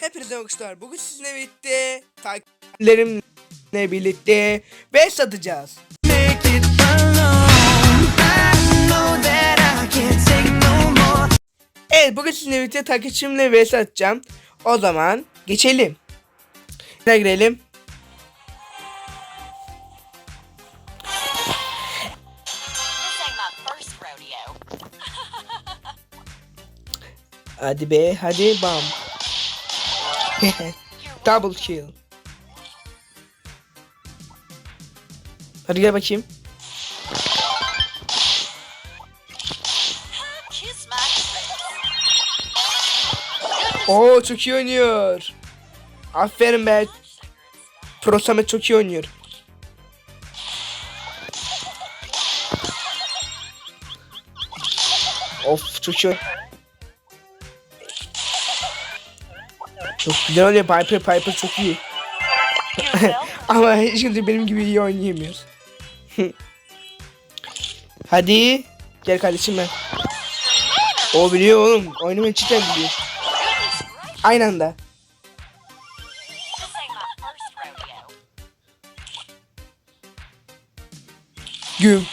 Hepinize hoşlar. Bugün sizinle birlikte takipçilerimle birlikte ve satacağız. Evet bugün sizinle birlikte takipçimle ve satacağım. O zaman geçelim. Ne girelim? Hadi be hadi bam. Double kill. Hadi gel bakayım. Oo çok iyi oynuyor. Aferin be. Pro çok iyi oynuyor. Of çok iyi. Çok güzel oynuyor Piper Piper çok iyi. Ama şimdi benim gibi iyi oynayamıyor. Hadi gel kardeşim ben. O biliyor oğlum. Oynamayı cidden biliyor. Aynı anda. Güm.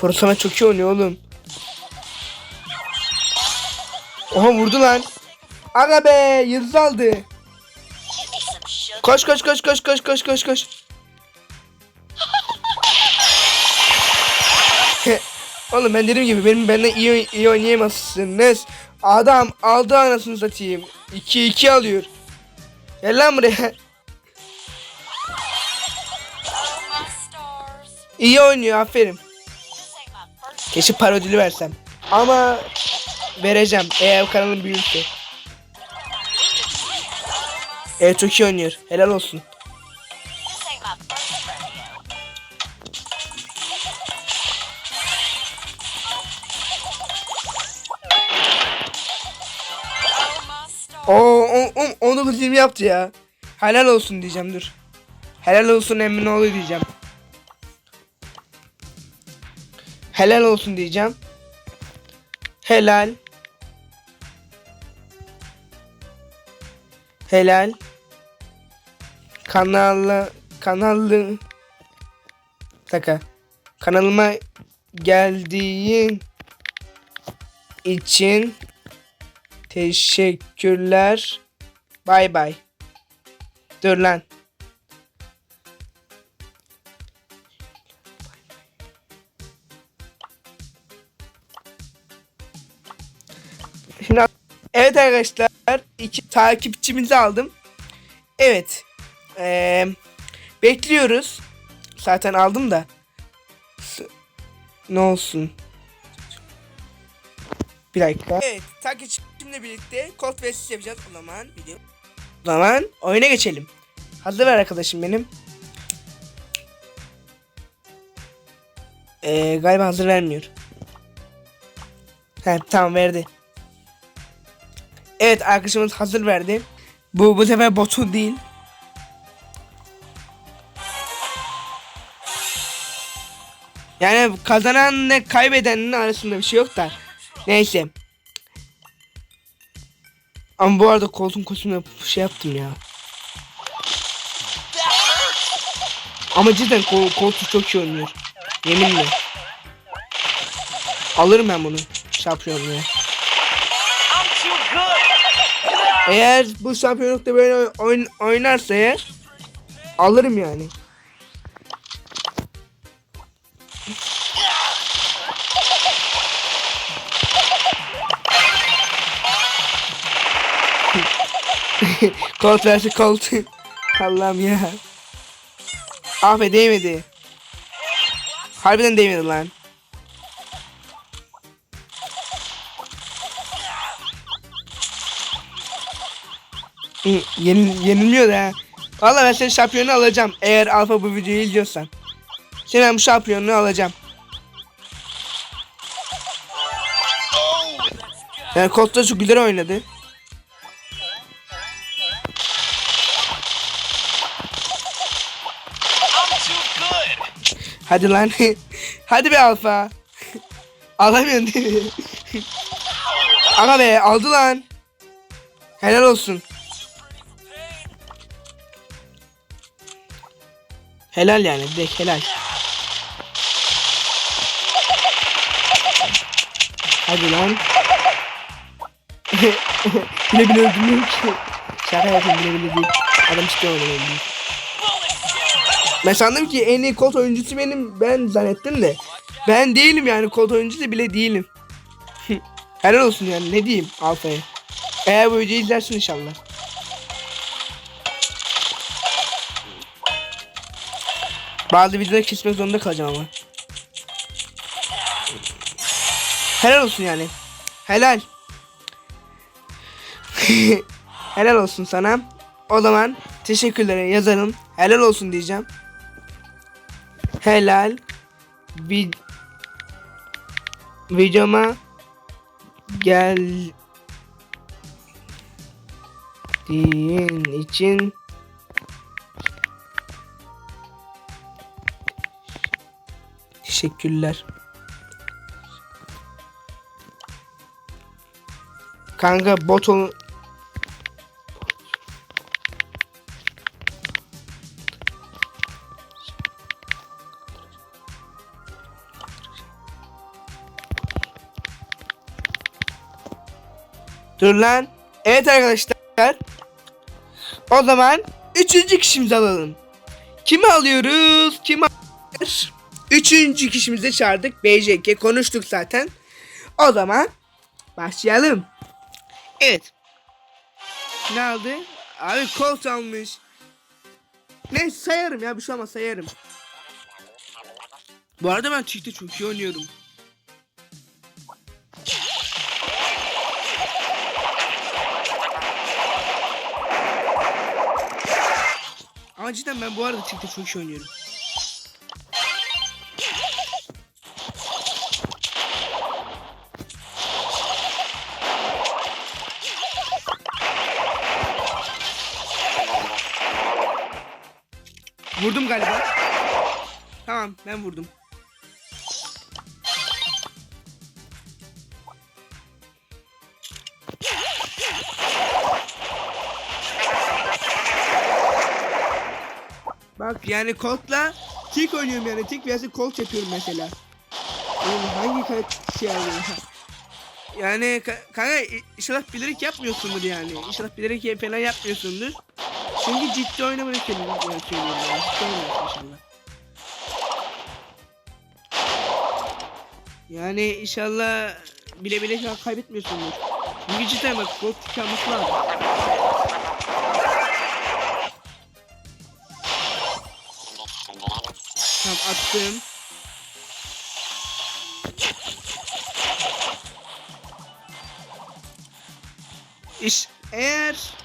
Prosama çok iyi oynuyor oğlum. Oha vurdu lan. Aga be yıldız aldı. Koş koş koş koş koş koş koş koş. Oğlum ben dediğim gibi benim benden iyi, iyi oynayamazsınız. Adam aldı anasını satayım. 2-2 alıyor. Gel lan buraya. İyi oynuyor aferin. Keşke parodili versem. Ama vereceğim eğer kanalım büyürse. Evet çok iyi oynuyor. Helal olsun. Oo, o, o, 19 20 yaptı ya. Helal olsun diyeceğim dur. Helal olsun emin oğlu diyeceğim. Helal olsun diyeceğim. Helal. Helal. Kanalı kanalı Taka. Kanalıma geldiğin için Teşekkürler. Bay bay. Dur lan. Arkadaşlar iki takipçimizi aldım. Evet. Ee, bekliyoruz. Zaten aldım da. Ne olsun. Bir dakika. Evet, takipçimle birlikte Colt vs yapacağız o zaman video. O zaman oyuna geçelim. Hazır ver arkadaşım benim. Ee, galiba hazır vermiyor. He tamam verdi. Evet arkadaşımız hazır verdi. Bu bu sefer botu değil. Yani kazananla kaybedenin arasında bir şey yok da. Neyse. Ama bu arada koltuğun kostümü yapıp şey yaptım ya. Ama cidden kol, koltuğu çok iyi oynuyor. Yeminle. Alırım ben bunu. Şampiyonluğu. Eğer bu şampiyonlukta böyle oyn- oynarsa eğer alırım yani. Kolt versi kolt. Allah'ım ya. Be değmedi. Harbiden değmedi lan. Yenil, yenilmiyor da ha. Valla ben senin şampiyonu alacağım. Eğer Alfa bu videoyu izliyorsan. Senin bu şampiyonluğu alacağım. Yani Colt da çok güzel oynadı. Hadi lan. Hadi be alfa. Alamıyorsun değil mi? Aga be aldı lan. Helal olsun. Helal yani direkt helal. Hadi lan. bile bile öldürmüyor ki. Şaka yapayım bile bile değil. Adam çıkıyor onu öldürüyor. Ben sandım ki en iyi kod oyuncusu benim ben zannettim de. Ben değilim yani kod oyuncusu bile değilim. Helal olsun yani ne diyeyim Alfa'ya. Eğer bu videoyu izlersin inşallah. Bazı videoları kesmek zorunda kalacağım ama. Helal olsun yani. Helal. Helal olsun sana. O zaman teşekkürlere yazarım. Helal olsun diyeceğim. Helal. Vid videoma geldiğin için teşekkürler. Kanka bot ol- Dur lan. Evet arkadaşlar. O zaman üçüncü kişimizi alalım. Kimi alıyoruz? Kimi alıyoruz? Üçüncü kişimizi çağırdık. BJK konuştuk zaten. O zaman başlayalım. Evet. Ne aldı? Abi Colt almış. Ne sayarım ya bir şey ama sayarım. Bu arada ben çifte çok iyi oynuyorum. Ama cidden ben bu arada çifte çok iyi oynuyorum. Vurdum galiba. Tamam ben vurdum. Bak yani Colt'la tik oynuyorum yani tik vs Colt yapıyorum mesela. Oğlum hangi ka- şey yani? Yani ka- kanka inşallah bilerek yapmıyorsundur yani. İnşallah bilerek falan yapmıyorsundur. Çünkü ciddi oynamayı söylüyorum yani söylüyorum yani. Ciddi oynuyorsun inşallah. Yani inşallah bile bile şu an kaybetmiyorsundur. Çünkü cidden bak Colt tik alması lazım. Tamam attım. İş eğer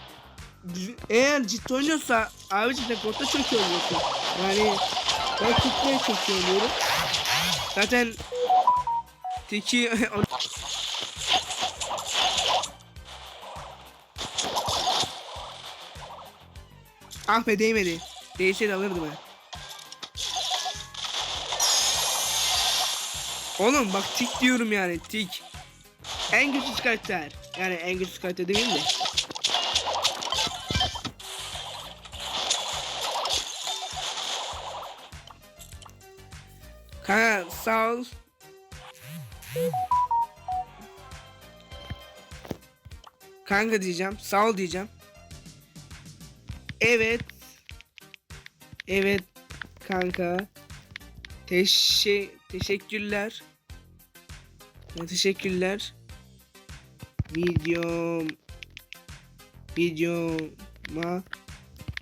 eğer ciddi oynuyorsa abi cidden kortta çok iyi oynuyorsun. Yani ben tutmaya çok iyi oynuyorum. Zaten Tiki Ah be değmedi. Değseydi alırdı ben. Oğlum bak tik diyorum yani tik. En güçsüz karakter. Yani en güçsüz karakter değil mi? Kanka sağ ol. Kanka diyeceğim. Sağ ol diyeceğim. Evet. Evet kanka. Teşe teşekkürler. Teşekkürler. Videom videoma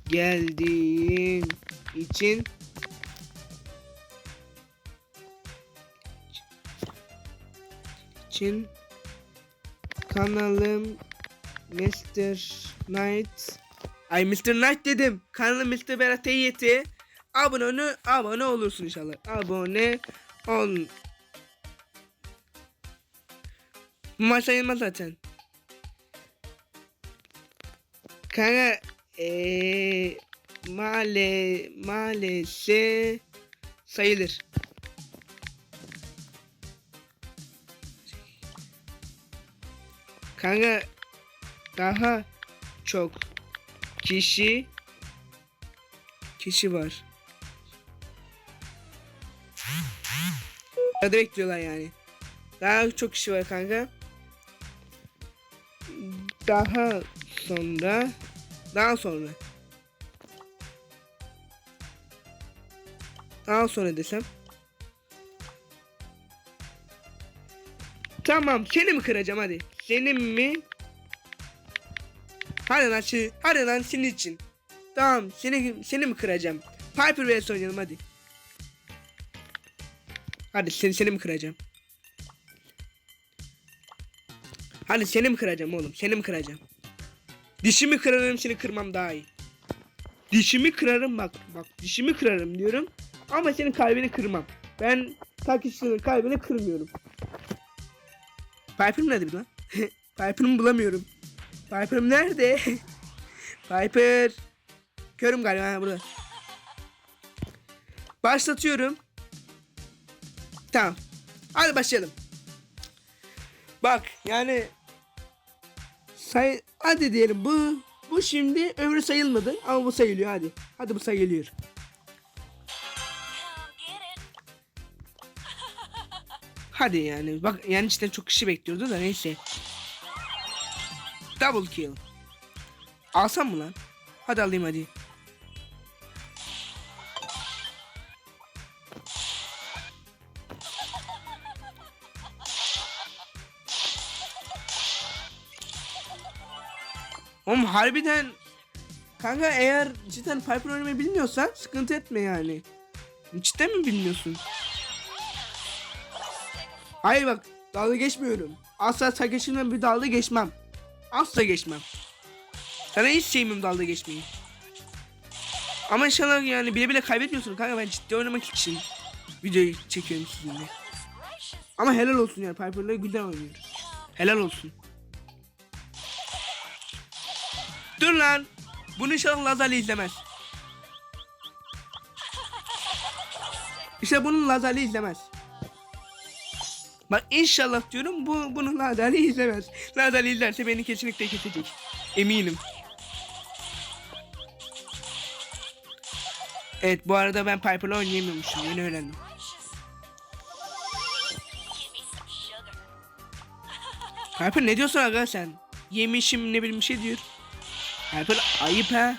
geldiğin için için kanalım Mr. Knight Ay Mr. Knight dedim. Kanalım Mr. Berat TYT. Abone abone olursun inşallah. Abone ol. Bu maç sayılmaz zaten. Kanka eee male maalesef sayılır. Kanka daha çok kişi kişi var. Arada bekliyorlar yani. Daha çok kişi var kanka. Daha sonra daha sonra daha sonra desem Tamam seni mi kıracağım hadi. Senin mi? Hadi lan şey, hadi lan senin için. Tamam seni seni mi kıracağım? Piper vs oynayalım hadi. Hadi seni seni mi kıracağım? Hadi seni mi kıracağım oğlum? Seni mi kıracağım? Dişimi kırarım seni kırmam daha iyi. Dişimi kırarım bak bak dişimi kırarım diyorum. Ama senin kalbini kırmam. Ben takipçilerin kalbini kırmıyorum. Piper'ım nerede bir lan? Piper'ımı bulamıyorum. Piper'ım nerede? Piper. Körüm galiba ha, burada. Başlatıyorum. Tamam. Hadi başlayalım. Bak yani say hadi diyelim bu bu şimdi ömrü sayılmadı ama bu sayılıyor hadi. Hadi bu sayılıyor. Hadi yani bak yani işte çok kişi bekliyordu da neyse. Double kill. Alsam mı lan? Hadi alayım hadi. Oğlum harbiden Kanka eğer cidden Piper oynamayı bilmiyorsan sıkıntı etme yani. Cidden mi bilmiyorsun? Hayır bak dalga geçmiyorum. Asla sakışından bir dalga geçmem. Asla geçmem. Sana hiç sevmiyorum dalga geçmeyi. Ama inşallah yani bile bile kaybetmiyorsun kanka ben ciddi oynamak için videoyu çekiyorum sizinle. Ama helal olsun yani Piper'la güzel oynuyor. Helal olsun. Dur lan. Bunu inşallah Lazali izlemez. İşte bunun Lazali izlemez. Bak inşallah diyorum bu bunu Lazali izlemez. Lazali izlerse beni kesinlikle kesecek. Eminim. Evet bu arada ben Piper'la oynayamıyormuşum. Yeni öğrendim. Piper ne diyorsun aga sen? Yemişim ne bileyim bir şey diyor. Piper ayıp ha.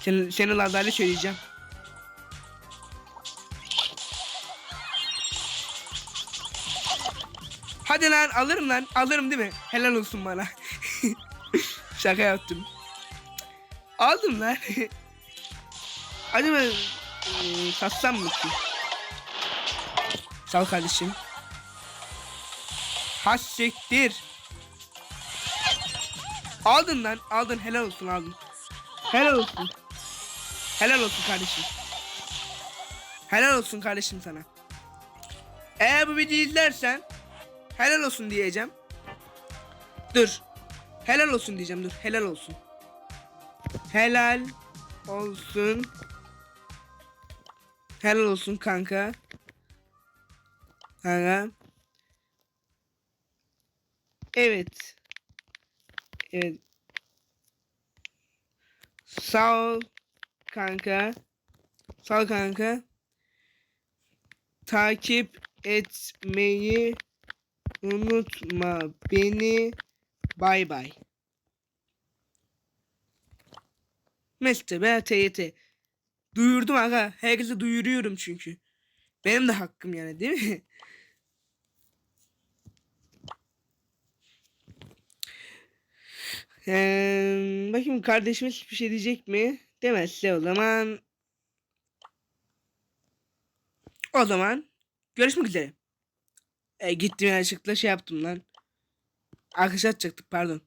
Sen, seni lazerle söyleyeceğim. Hadi lan alırım lan alırım değil mi? Helal olsun bana. Şaka yaptım. Aldım lan. Ben e, satsam mı ki? Sağ ol kardeşim. Ha siktir. Aldın lan aldın helal olsun aldın. Helal olsun. Helal olsun kardeşim. Helal olsun kardeşim sana. Eğer bu videoyu izlersen helal olsun diyeceğim. Dur. Helal olsun diyeceğim dur. Helal olsun. Helal olsun. Helal olsun kanka. Kanka. Evet. Evet. Sağ ol kanka. Sağ ol kanka. Takip etmeyi unutma beni. Bay bay. Mesle TYT. Duyurdum aga. Herkese duyuruyorum çünkü. Benim de hakkım yani değil mi? Ee, bakayım kardeşimiz bir şey diyecek mi? Demezse o zaman o zaman görüşmek üzere. E, gittim yanlışlıkla şey yaptım lan. Arkadaş atacaktık pardon.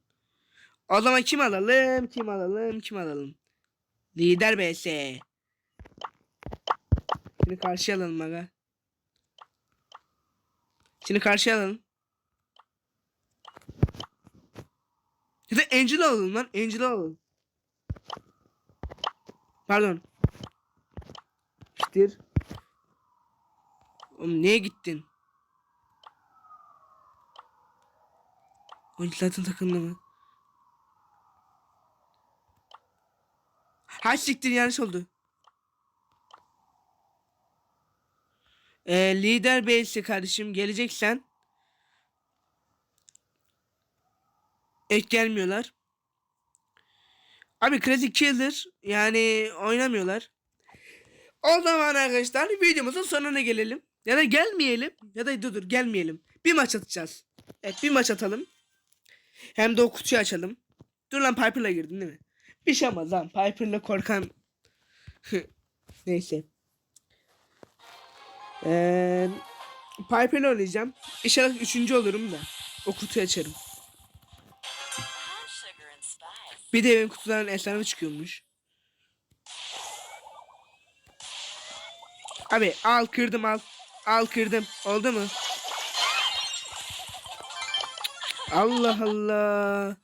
O zaman kim alalım? Kim alalım? Kim alalım? Lider BS. Şimdi karşıya alalım aga. Şimdi karşıya alalım. Ya da Angel alalım lan. Angel alalım. Pardon. İştir. Oğlum niye gittin? Oyuncu zaten takımda mı? Ha siktir yanlış oldu. Ee, lider Beysi kardeşim geleceksen. Ek gelmiyorlar. Abi Crazy Killer yani oynamıyorlar. O zaman arkadaşlar videomuzun sonuna gelelim. Ya da gelmeyelim. Ya da dur dur gelmeyelim. Bir maç atacağız. Evet bir maç atalım. Hem de o kutuyu açalım. Dur lan Piper'la girdin değil mi? Bir şey olmaz lan. Piper'la korkan... Neyse. Ee, Piper'la oynayacağım. İnşallah üçüncü olurum da. O kutuyu açarım. Bir de benim kutuların efsane çıkıyormuş. Abi al kırdım al. Al kırdım. Oldu mu? Allah Allah.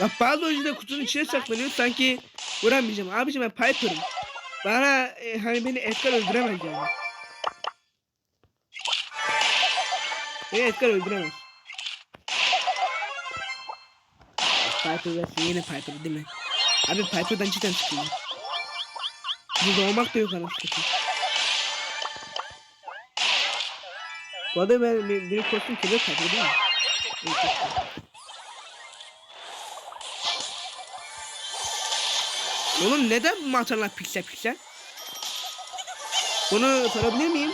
Bak bazı oyuncular kutunun içine saklanıyor sanki vuramayacağım. Abicim ben Piper'ım. Bana e, hani beni Edgar öldüremez yani. Beni Edgar öldüremez. Piper versin yine Piper değil mi? Abi Piper'dan cidden çıkıyor. Bu doğmak da yok anasını satayım. Bu arada ben bir, bir kostüm kırıyor Piper değil mi? Oğlum neden bu mantarlar piksel piksel? Bunu sorabilir miyim?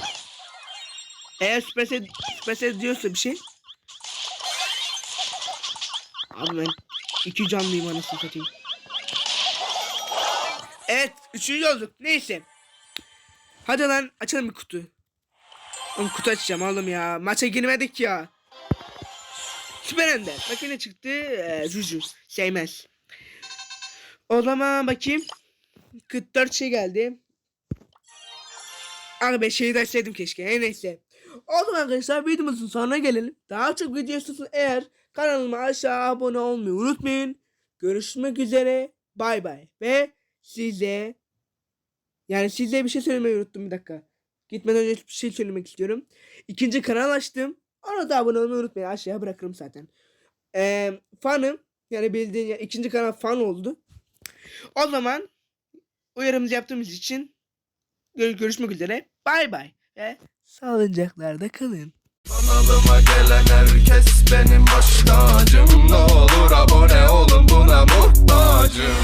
Eğer Supercell, Supercell diyorsa bir şey. Abi ben iki canlıyım anasını satayım. Evet üçüncü olduk neyse. Hadi lan açalım bir kutu. Oğlum kutu açacağım oğlum ya. Maça girmedik ya. Süper Ender. Bak yine çıktı. Ee, Juju. Sevmez. O zaman bakayım. 44 şey geldi. Abi ben şeyi de açsaydım keşke. Her neyse. O zaman arkadaşlar videomuzun sonuna gelelim. Daha çok video istiyorsanız eğer kanalıma aşağı abone olmayı unutmayın. Görüşmek üzere. Bay bay. Ve size yani size bir şey söylemeyi unuttum bir dakika. Gitmeden önce bir şey söylemek istiyorum. İkinci kanal açtım. Ona da abone olmayı unutmayın. Aşağıya bırakırım zaten. Ee, fanım. Yani bildiğin ya, ikinci kanal fan oldu. O zaman uyarımızı yaptığımız için gör- görüşmek üzere. Bay bay. Ve sağlıcaklarda kalın. Kanalıma gelen herkes benim baş tacım Ne olur abone olun buna muhtacım